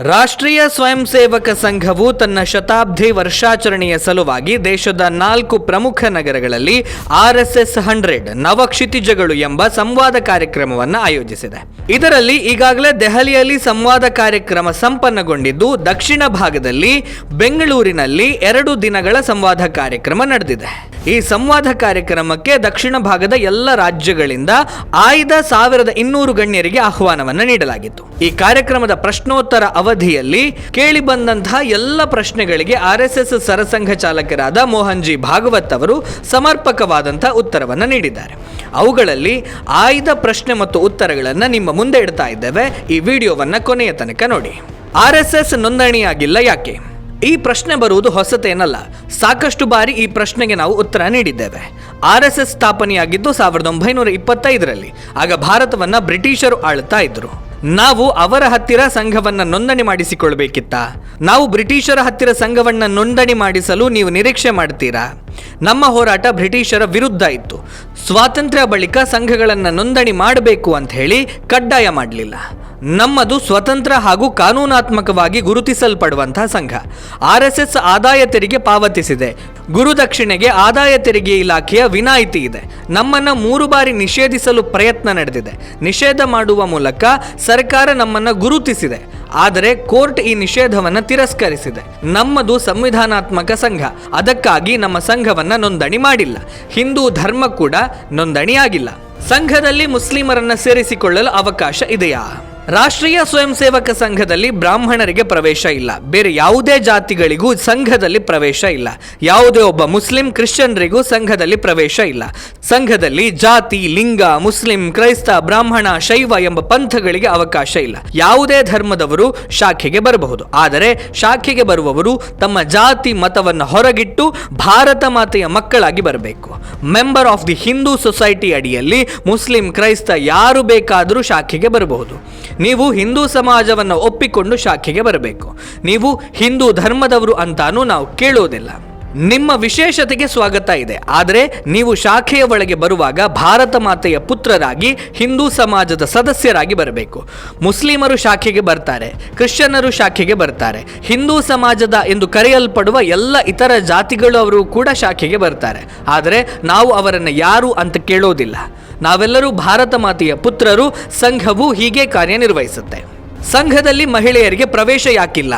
ರಾಷ್ಟ್ರೀಯ ಸ್ವಯಂ ಸೇವಕ ಸಂಘವು ತನ್ನ ಶತಾಬ್ದಿ ವರ್ಷಾಚರಣೆಯ ಸಲುವಾಗಿ ದೇಶದ ನಾಲ್ಕು ಪ್ರಮುಖ ನಗರಗಳಲ್ಲಿ ಆರ್ಎಸ್ಎಸ್ ಹಂಡ್ರೆಡ್, ನವಕ್ಷಿತಿಜಗಳು ಎಂಬ ಸಂವಾದ ಕಾರ್ಯಕ್ರಮವನ್ನು ಆಯೋಜಿಸಿದೆ. ಇದರಲ್ಲಿ ಈಗಾಗಲೇ ದೆಹಲಿಯಲ್ಲಿ ಸಂವಾದ ಕಾರ್ಯಕ್ರಮ ಸಂಪನ್ನಗೊಂಡಿದ್ದು, ದಕ್ಷಿಣ ಭಾಗದಲ್ಲಿ ಬೆಂಗಳೂರಿನಲ್ಲಿ ಎರಡು ದಿನಗಳ ಸಂವಾದ ಕಾರ್ಯಕ್ರಮ ನಡೆದಿದೆ. ಈ ಸಂವಾದ ಕಾರ್ಯಕ್ರಮಕ್ಕೆ ದಕ್ಷಿಣ ಭಾಗದ ಎಲ್ಲ ರಾಜ್ಯಗಳಿಂದ ಆಯ್ದ ಸಾವಿರದ ಇನ್ನೂರು ಗಣ್ಯರಿಗೆ ಆಹ್ವಾನವನ್ನು ನೀಡಲಾಗಿತ್ತು. ಈ ಕಾರ್ಯಕ್ರಮದ ಪ್ರಶ್ನೋತ್ತರ ಅವಧಿಯಲ್ಲಿ ಕೇಳಿ ಬಂದಂತಹ ಎಲ್ಲ ಪ್ರಶ್ನೆಗಳಿಗೆ ಆರ್ ಎಸ್ ಸರಸಂಘ ಚಾಲಕರಾದ ಮೋಹನ್ಜಿ ಭಾಗವತ್ ಅವರು ಸಮರ್ಪಕವಾದಂತಹ ಉತ್ತರವನ್ನು ನೀಡಿದ್ದಾರೆ. ಅವುಗಳಲ್ಲಿ ಆಯ್ದ ಪ್ರಶ್ನೆ ಮತ್ತು ಉತ್ತರಗಳನ್ನು ನಿಮ್ಮ ಮುಂದೆ ಇಡ್ತಾ ಇದ್ದೇವೆ. ಈ ವಿಡಿಯೋವನ್ನ ಕೊನೆಯ ತನಕ ನೋಡಿ. ಆರ್ ಎಸ್ ಎಸ್ ನೋಂದಣಿಯಾಗಿಲ್ಲ ಯಾಕೆ? ಈ ಪ್ರಶ್ನೆ ಬರುವುದು ಹೊಸತೇನಲ್ಲ. ಸಾಕಷ್ಟು ಬಾರಿ ಈ ಪ್ರಶ್ನೆಗೆ ನಾವು ಉತ್ತರ ನೀಡಿದ್ದೇವೆ. ಆರ್ ಎಸ್ ಎಸ್ ಸ್ಥಾಪನೆಯಾಗಿದ್ದು ಸಾವಿರದ ಒಂಬೈನೂರ ಇಪ್ಪತ್ತೈದರಲ್ಲಿ. ಆಗ ಭಾರತವನ್ನ ಬ್ರಿಟಿಷರು ಆಳ್ತಾ ಇದ್ರು. ನಾವು ಅವರ ಹತ್ತಿರ ಸಂಘವನ್ನ ನೋಂದಣಿ ಮಾಡಿಸಿಕೊಳ್ಬೇಕಿತ್ತ. ನಾವು ಬ್ರಿಟಿಷರ ಹತ್ತಿರ ಸಂಘವನ್ನ ನೋಂದಣಿ ಮಾಡಿಸಲು ನೀವು ನಿರೀಕ್ಷೆ ಮಾಡ್ತೀರಾ? ನಮ್ಮ ಹೋರಾಟ ಬ್ರಿಟಿಷರ ವಿರುದ್ಧ ಇತ್ತು. ಸ್ವಾತಂತ್ರ್ಯ ಬಳಿಕ ಸಂಘಗಳನ್ನು ನೋಂದಣಿ ಮಾಡಬೇಕು ಅಂತ ಹೇಳಿ ಕಡ್ಡಾಯ ಮಾಡಲಿಲ್ಲ. ನಮ್ಮದು ಸ್ವತಂತ್ರ ಹಾಗೂ ಕಾನೂನಾತ್ಮಕವಾಗಿ ಗುರುತಿಸಲ್ಪಡುವಂತಹ ಸಂಘ. ಆರ್ ಎಸ್ ಎಸ್ ಆದಾಯ ತೆರಿಗೆ ಪಾವತಿಸಿದೆ. ಗುರುದಕ್ಷಿಣೆಗೆ ಆದಾಯ ತೆರಿಗೆ ಇಲಾಖೆಯ ವಿನಾಯಿತಿ ಇದೆ. ನಮ್ಮನ್ನು ಮೂರು ಬಾರಿ ನಿಷೇಧಿಸಲು ಪ್ರಯತ್ನ ನಡೆದಿದೆ. ನಿಷೇಧ ಮಾಡುವ ಮೂಲಕ ಸರ್ಕಾರ ನಮ್ಮನ್ನು ಗುರುತಿಸಿದೆ. ಆದರೆ ಕೋರ್ಟ್ ಈ ನಿಷೇಧವನ್ನು ತಿರಸ್ಕರಿಸಿದೆ. ನಮ್ಮದು ಸಂವಿಧಾನಾತ್ಮಕ ಸಂಘ. ಅದಕ್ಕಾಗಿ ನಮ್ಮ ಸಂಘವನ್ನು ನೋಂದಣಿ ಮಾಡಿಲ್ಲ. ಹಿಂದೂ ಧರ್ಮ ಕೂಡ ನೋಂದಣಿಯಾಗಿಲ್ಲ. ಸಂಘದಲ್ಲಿ ಮುಸ್ಲಿಮರನ್ನ ಸೇರಿಸಿಕೊಳ್ಳಲು ಅವಕಾಶ ಇದೆಯಾ? ರಾಷ್ಟ್ರೀಯ ಸ್ವಯಂ ಸೇವಕ ಸಂಘದಲ್ಲಿ ಬ್ರಾಹ್ಮಣರಿಗೆ ಪ್ರವೇಶ ಇಲ್ಲ. ಬೇರೆ ಯಾವುದೇ ಜಾತಿಗಳಿಗೂ ಸಂಘದಲ್ಲಿ ಪ್ರವೇಶ ಇಲ್ಲ. ಯಾವುದೇ ಒಬ್ಬ ಮುಸ್ಲಿಂ ಕ್ರಿಶ್ಚಿಯನ್ರಿಗೂ ಸಂಘದಲ್ಲಿ ಪ್ರವೇಶ ಇಲ್ಲ. ಸಂಘದಲ್ಲಿ ಜಾತಿ, ಲಿಂಗ, ಮುಸ್ಲಿಂ, ಕ್ರೈಸ್ತ, ಬ್ರಾಹ್ಮಣ, ಶೈವ ಎಂಬ ಪಂಥಗಳಿಗೆ ಅವಕಾಶ ಇಲ್ಲ. ಯಾವುದೇ ಧರ್ಮದವರು ಶಾಖೆಗೆ ಬರಬಹುದು. ಆದರೆ ಶಾಖೆಗೆ ಬರುವವರು ತಮ್ಮ ಜಾತಿ ಮತವನ್ನು ಹೊರಗಿಟ್ಟು ಭಾರತ ಮಾತೆಯ ಮಕ್ಕಳಾಗಿ ಬರಬೇಕು. Member of the Hindu society ಅಡಿಯಲ್ಲಿ ಮುಸ್ಲಿಂ, ಕ್ರೈಸ್ತ ಯಾರು ಬೇಕಾದರೂ ಶಾಖೆಗೆ ಬರಬಹುದು. ನೀವು ಹಿಂದೂ ಸಮಾಜವನ್ನು ಒಪ್ಪಿಕೊಂಡು ಶಾಖೆಗೆ ಬರಬೇಕು. ನೀವು ಹಿಂದೂ ಧರ್ಮದವರು ಅಂತಾನೂ ನಾವು ಕೇಳೋದಿಲ್ಲ. ನಿಮ್ಮ ವಿಶೇಷತೆಗೆ ಸ್ವಾಗತ ಇದೆ. ಆದರೆ ನೀವು ಶಾಖೆಯ ಒಳಗೆ ಬರುವಾಗ ಭಾರತ ಮಾತೆಯ ಪುತ್ರರಾಗಿ, ಹಿಂದೂ ಸಮಾಜದ ಸದಸ್ಯರಾಗಿ ಬರಬೇಕು. ಮುಸ್ಲಿಮರು ಶಾಖೆಗೆ ಬರ್ತಾರೆ, ಕ್ರಿಶ್ಚಿಯನ್ನರು ಶಾಖೆಗೆ ಬರ್ತಾರೆ. ಹಿಂದೂ ಸಮಾಜದ ಎಂದು ಕರೆಯಲ್ಪಡುವ ಎಲ್ಲ ಇತರ ಜಾತಿಗಳು ಅವರು ಕೂಡ ಶಾಖೆಗೆ ಬರ್ತಾರೆ. ಆದರೆ ನಾವು ಅವರನ್ನು ಯಾರು ಅಂತ ಕೇಳೋದಿಲ್ಲ. ನಾವೆಲ್ಲರೂ ಭಾರತ ಮಾತೆಯ ಪುತ್ರರು, ಸಂಘವು ಹೀಗೆ ಕಾರ್ಯನಿರ್ವಹಿಸುತ್ತೆ. ಸಂಘದಲ್ಲಿ ಮಹಿಳೆಯರಿಗೆ ಪ್ರವೇಶ ಯಾಕಿಲ್ಲ.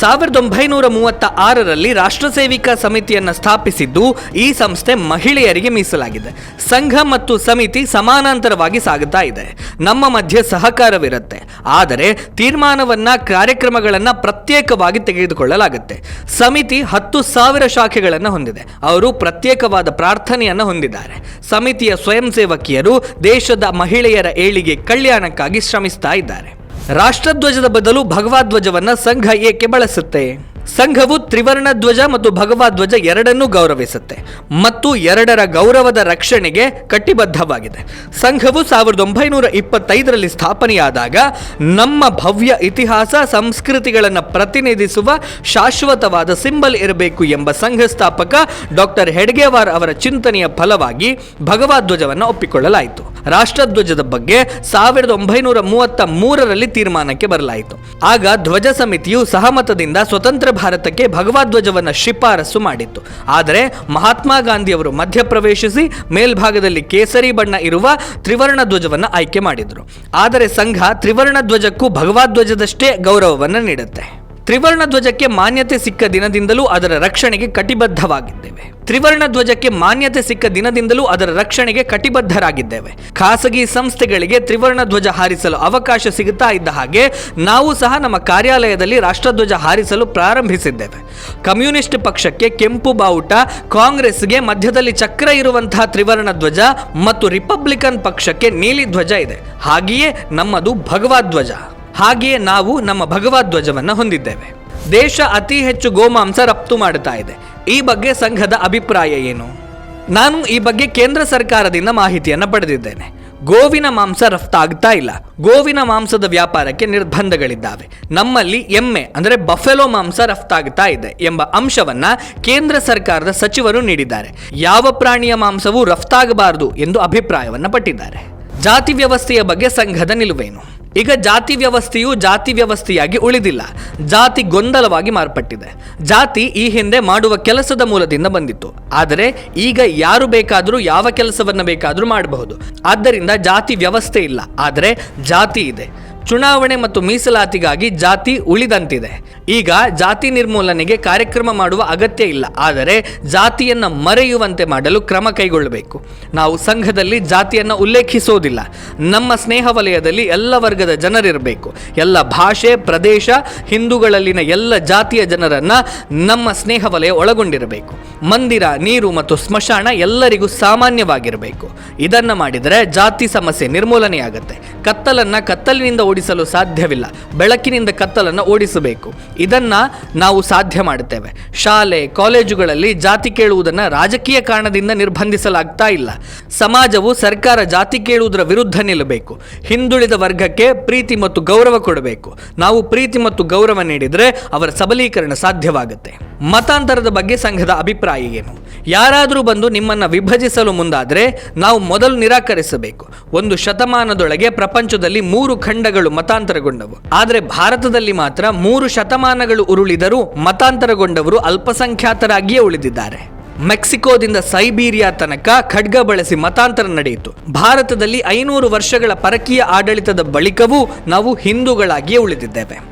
ಸಾವಿರದ ಒಂಬೈನೂರ ಮೂವತ್ತ ಆರರಲ್ಲಿ ರಾಷ್ಟ್ರ ಸೇವಿಕಾ ಸಮಿತಿಯನ್ನು ಸ್ಥಾಪಿಸಿದ್ದು ಈ ಸಂಸ್ಥೆ ಮಹಿಳೆಯರಿಗೆ ಮೀಸಲಾಗಿದೆ. ಸಂಘ ಮತ್ತು ಸಮಿತಿ ಸಮಾನಾಂತರವಾಗಿ ಸಾಗುತ್ತಾ ಇದೆ. ನಮ್ಮ ಮಧ್ಯೆ ಸಹಕಾರವಿರುತ್ತೆ. ಆದರೆ ತೀರ್ಮಾನವನ್ನ ಕಾರ್ಯಕ್ರಮಗಳನ್ನ ಪ್ರತ್ಯೇಕವಾಗಿ ತೆಗೆದುಕೊಳ್ಳಲಾಗುತ್ತೆ. ಸಮಿತಿ ಹತ್ತು ಸಾವಿರ ಶಾಖೆಗಳನ್ನು ಹೊಂದಿದೆ. ಅವರು ಪ್ರತ್ಯೇಕವಾದ ಪ್ರಾರ್ಥನೆಯನ್ನು ಹೊಂದಿದ್ದಾರೆ. ಸಮಿತಿಯ ಸ್ವಯಂ ಸೇವಕಿಯರು ದೇಶದ ಮಹಿಳೆಯರ ಏಳಿಗೆ ಕಲ್ಯಾಣಕ್ಕಾಗಿ ಶ್ರಮಿಸ್ತಾ ಇದ್ದಾರೆ. ರಾಷ್ಟ್ರಧ್ವಜದ ಬದಲು ಭಗವಾಧ್ವಜವನ್ನು ಸಂಘ ಏಕೆ ಬಳಸುತ್ತೆ? ಸಂಘವು ತ್ರಿವರ್ಣ ಧ್ವಜ ಮತ್ತು ಭಗವಧ್ವಜ ಎರಡನ್ನೂ ಗೌರವಿಸುತ್ತೆ ಮತ್ತು ಎರಡರ ಗೌರವದ ರಕ್ಷಣೆಗೆ ಕಟಿಬದ್ಧವಾಗಿದೆ. ಸಂಘವು ಸಾವಿರದ ಒಂಬೈನೂರ ಇಪ್ಪತ್ತೈದರಲ್ಲಿ ಸ್ಥಾಪನೆಯಾದಾಗ ನಮ್ಮ ಭವ್ಯ ಇತಿಹಾಸ, ಸಂಸ್ಕೃತಿಗಳನ್ನು ಪ್ರತಿನಿಧಿಸುವ ಶಾಶ್ವತವಾದ ಸಿಂಬಲ್ ಇರಬೇಕು ಎಂಬ ಸಂಘ ಸ್ಥಾಪಕ ಡಾಕ್ಟರ್ ಹೆಡ್ಗೇವಾರ್ ಅವರ ಚಿಂತನೆಯ ಫಲವಾಗಿ ಭಗವಾಧ್ವಜವನ್ನು ಒಪ್ಪಿಕೊಳ್ಳಲಾಯಿತು. ರಾಷ್ಟ್ರಧ್ವಜದ ಬಗ್ಗೆ ಸಾವಿರದ ಒಂಬೈನೂರ ಮೂವತ್ತ ಮೂರರಲ್ಲಿ ತೀರ್ಮಾನಕ್ಕೆ ಬರಲಾಯಿತು. ಆಗ ಧ್ವಜ ಸಮಿತಿಯು ಸಹಮತದಿಂದ ಸ್ವತಂತ್ರ ಭಾರತಕ್ಕೆ ಭಗವಧ್ವಜವನ್ನು ಶಿಫಾರಸು ಮಾಡಿತ್ತು. ಆದರೆ ಮಹಾತ್ಮ ಗಾಂಧಿಯವರು ಮಧ್ಯಪ್ರವೇಶಿಸಿ ಮೇಲ್ಭಾಗದಲ್ಲಿ ಕೇಸರಿ ಬಣ್ಣ ಇರುವ ತ್ರಿವರ್ಣ ಧ್ವಜವನ್ನು ಆಯ್ಕೆ ಮಾಡಿದರು. ಆದರೆ ಸಂಘ ತ್ರಿವರ್ಣ ಧ್ವಜಕ್ಕೂ ಭಗವಧ್ವಜದಷ್ಟೇ ಗೌರವವನ್ನು ನೀಡುತ್ತೆ. ತ್ರಿವರ್ಣ ಧ್ವಜಕ್ಕೆ ಮಾನ್ಯತೆ ಸಿಕ್ಕ ದಿನದಿಂದಲೂ ಅದರ ರಕ್ಷಣೆಗೆ ಕಟಿಬದ್ಧವಾಗಿದ್ದೇವೆ. ತ್ರಿವರ್ಣ ಧ್ವಜಕ್ಕೆ ಮಾನ್ಯತೆ ಸಿಕ್ಕ ದಿನದಿಂದಲೂ ಅದರ ರಕ್ಷಣೆಗೆ ಕಟಿಬದ್ಧರಾಗಿದ್ದೇವೆ. ಖಾಸಗಿ ಸಂಸ್ಥೆಗಳಿಗೆ ತ್ರಿವರ್ಣ ಧ್ವಜ ಹಾರಿಸಲು ಅವಕಾಶ ಸಿಗುತ್ತಾ ಇದ್ದ ಹಾಗೆ ನಾವು ಸಹ ನಮ್ಮ ಕಾರ್ಯಾಲಯದಲ್ಲಿ ರಾಷ್ಟ್ರಧ್ವಜ ಹಾರಿಸಲು ಪ್ರಾರಂಭಿಸಿದ್ದೇವೆ. ಕಮ್ಯುನಿಸ್ಟ್ ಪಕ್ಷಕ್ಕೆ ಕೆಂಪು ಬಾವುಟ, ಕಾಂಗ್ರೆಸ್ಗೆ ಮಧ್ಯದಲ್ಲಿ ಚಕ್ರ ಇರುವಂತಹ ತ್ರಿವರ್ಣ ಧ್ವಜ ಮತ್ತು ರಿಪಬ್ಲಿಕನ್ ಪಕ್ಷಕ್ಕೆ ನೀಲಿ ಧ್ವಜ ಇದೆ. ಹಾಗೆಯೇ ನಮ್ಮದು ಭಗವಧ್ವಜ ಹಾಗೆಯೇ ನಾವು ನಮ್ಮ ಭಗವಧ್ವಜವನ್ನು ಹೊಂದಿದ್ದೇವೆ. ದೇಶ ಅತಿ ಹೆಚ್ಚು ಗೋಮಾಂಸ ರಫ್ತು ಮಾಡುತ್ತಾ ಇದೆ. ಈ ಬಗ್ಗೆ ಸಂಘದ ಅಭಿಪ್ರಾಯ ಏನು? ನಾನು ಈ ಬಗ್ಗೆ ಕೇಂದ್ರ ಸರ್ಕಾರದಿಂದ ಮಾಹಿತಿಯನ್ನು ಪಡೆದಿದ್ದೇನೆ. ಗೋವಿನ ಮಾಂಸ ರಫ್ತಾಗ್ತಾ ಇಲ್ಲ. ಗೋವಿನ ಮಾಂಸದ ವ್ಯಾಪಾರಕ್ಕೆ ನಿರ್ಬಂಧಗಳಿದ್ದಾವೆ. ನಮ್ಮಲ್ಲಿ ಎಮ್ಮೆ, ಅಂದರೆ ಬಫೆಲೋ ಮಾಂಸ ರಫ್ತಾಗ್ತಾ ಇದೆ ಎಂಬ ಅಂಶವನ್ನ ಕೇಂದ್ರ ಸರ್ಕಾರದ ಸಚಿವರು ನೀಡಿದ್ದಾರೆ. ಯಾವ ಪ್ರಾಣಿಯ ಮಾಂಸವೂ ರಫ್ತಾಗಬಾರದು ಎಂದು ಅಭಿಪ್ರಾಯವನ್ನು ಪಟ್ಟಿದ್ದಾರೆ. ಜಾತಿ ವ್ಯವಸ್ಥೆಯ ಬಗ್ಗೆ ಸಂಘದ ನಿಲುವೇನು? ಈಗ ಜಾತಿ ವ್ಯವಸ್ಥೆಯು ಜಾತಿ ವ್ಯವಸ್ಥೆಯಾಗಿ ಉಳಿದಿಲ್ಲ. ಜಾತಿ ಗೊಂದಲವಾಗಿ ಮಾರ್ಪಟ್ಟಿದೆ. ಜಾತಿ ಈ ಹಿಂದೆ ಮಾಡುವ ಕೆಲಸದ ಮೂಲದಿಂದ ಬಂದಿತ್ತು. ಆದರೆ ಈಗ ಯಾರು ಬೇಕಾದರೂ ಯಾವ ಕೆಲಸವನ್ನು ಬೇಕಾದರೂ ಮಾಡಬಹುದು. ಆದ್ದರಿಂದ ಜಾತಿ ವ್ಯವಸ್ಥೆ ಇಲ್ಲ. ಆದರೆ ಜಾತಿ ಇದೆ. ಚುನಾವಣೆ ಮತ್ತು ಮೀಸಲಾತಿಗಾಗಿ ಜಾತಿ ಉಳಿದಂತಿದೆ. ಈಗ ಜಾತಿ ನಿರ್ಮೂಲನೆಗೆ ಕಾರ್ಯಕ್ರಮ ಮಾಡುವ ಅಗತ್ಯ ಇಲ್ಲ, ಆದರೆ ಜಾತಿಯನ್ನು ಮರೆಯುವಂತೆ ಮಾಡಲು ಕ್ರಮ ಕೈಗೊಳ್ಳಬೇಕು. ನಾವು ಸಂಘದಲ್ಲಿ ಜಾತಿಯನ್ನು ಉಲ್ಲೇಖಿಸೋದಿಲ್ಲ. ನಮ್ಮ ಸ್ನೇಹ ವಲಯದಲ್ಲಿ ಎಲ್ಲ ವರ್ಗದ ಜನರಿರಬೇಕು. ಎಲ್ಲ ಭಾಷೆ, ಪ್ರದೇಶ, ಹಿಂದೂಗಳಲ್ಲಿನ ಎಲ್ಲ ಜಾತಿಯ ಜನರನ್ನು ನಮ್ಮ ಸ್ನೇಹ ವಲಯ ಒಳಗೊಂಡಿರಬೇಕು. ಮಂದಿರ, ನೀರು ಮತ್ತು ಸ್ಮಶಾನ ಎಲ್ಲರಿಗೂ ಸಾಮಾನ್ಯವಾಗಿರಬೇಕು. ಇದನ್ನು ಮಾಡಿದರೆ ಜಾತಿ ಸಮಸ್ಯೆ ನಿರ್ಮೂಲನೆಯಾಗುತ್ತೆ. ಕತ್ತಲನ್ನು ಕತ್ತಲಿನಿಂದ ಓಡಿಸಲು ಸಾಧ್ಯವಿಲ್ಲ. ಬೆಳಕಿನಿಂದ ಕತ್ತಲನ್ನು ಓಡಿಸಬೇಕು. ಇದನ್ನ ನಾವು ಸಾಧ್ಯ ಮಾಡುತ್ತೇವೆ. ಶಾಲೆ, ಕಾಲೇಜುಗಳಲ್ಲಿ ಜಾತಿ ಕೇಳುವುದನ್ನು ರಾಜಕೀಯ ಕಾರಣದಿಂದ ನಿರ್ಬಂಧಿಸಲಾಗ್ತಾ ಇಲ್ಲ. ಸಮಾಜವು ಸರ್ಕಾರ ಜಾತಿ ಕೇಳುವುದರ ವಿರುದ್ಧ ನಿಲ್ಲಬೇಕು. ಹಿಂದುಳಿದ ವರ್ಗಕ್ಕೆ ಪ್ರೀತಿ ಮತ್ತು ಗೌರವ ಕೊಡಬೇಕು. ನಾವು ಪ್ರೀತಿ ಮತ್ತು ಗೌರವ ನೀಡಿದರೆ ಅವರ ಸಬಲೀಕರಣ ಸಾಧ್ಯವಾಗುತ್ತೆ. ಮತಾಂತರದ ಬಗ್ಗೆ ಸಂಘದ ಅಭಿಪ್ರಾಯ ಏನು? ಯಾರಾದರೂ ಬಂದು ನಿಮ್ಮನ್ನು ವಿಭಜಿಸಲು ಮುಂದಾದರೆ ನಾವು ಮೊದಲು ನಿರಾಕರಿಸಬೇಕು. ಒಂದು ಶತಮಾನದೊಳಗೆ ಪ್ರಪಂಚದಲ್ಲಿ ಮೂರು ಖಂಡಗಳು ಮತಾಂತರಗೊಂಡವು. ಆದರೆ ಭಾರತದಲ್ಲಿ ಮಾತ್ರ ಮೂರು ಶತಮಾನಗಳು ಉರುಳಿದರೂ ಮತಾಂತರಗೊಂಡವರು ಅಲ್ಪಸಂಖ್ಯಾತರಾಗಿಯೇ ಉಳಿದಿದ್ದಾರೆ. ಮೆಕ್ಸಿಕೋದಿಂದ ಸೈಬೀರಿಯಾ ತನಕ ಖಡ್ಗ ಬಳಸಿ ಮತಾಂತರ ನಡೆಯಿತು. ಭಾರತದಲ್ಲಿ ಐನೂರು ವರ್ಷಗಳ ಪರಕೀಯ ಆಡಳಿತದ ಬಳಿಕವೂ ನಾವು ಹಿಂದೂಗಳಾಗಿಯೇ ಉಳಿದಿದ್ದೇವೆ.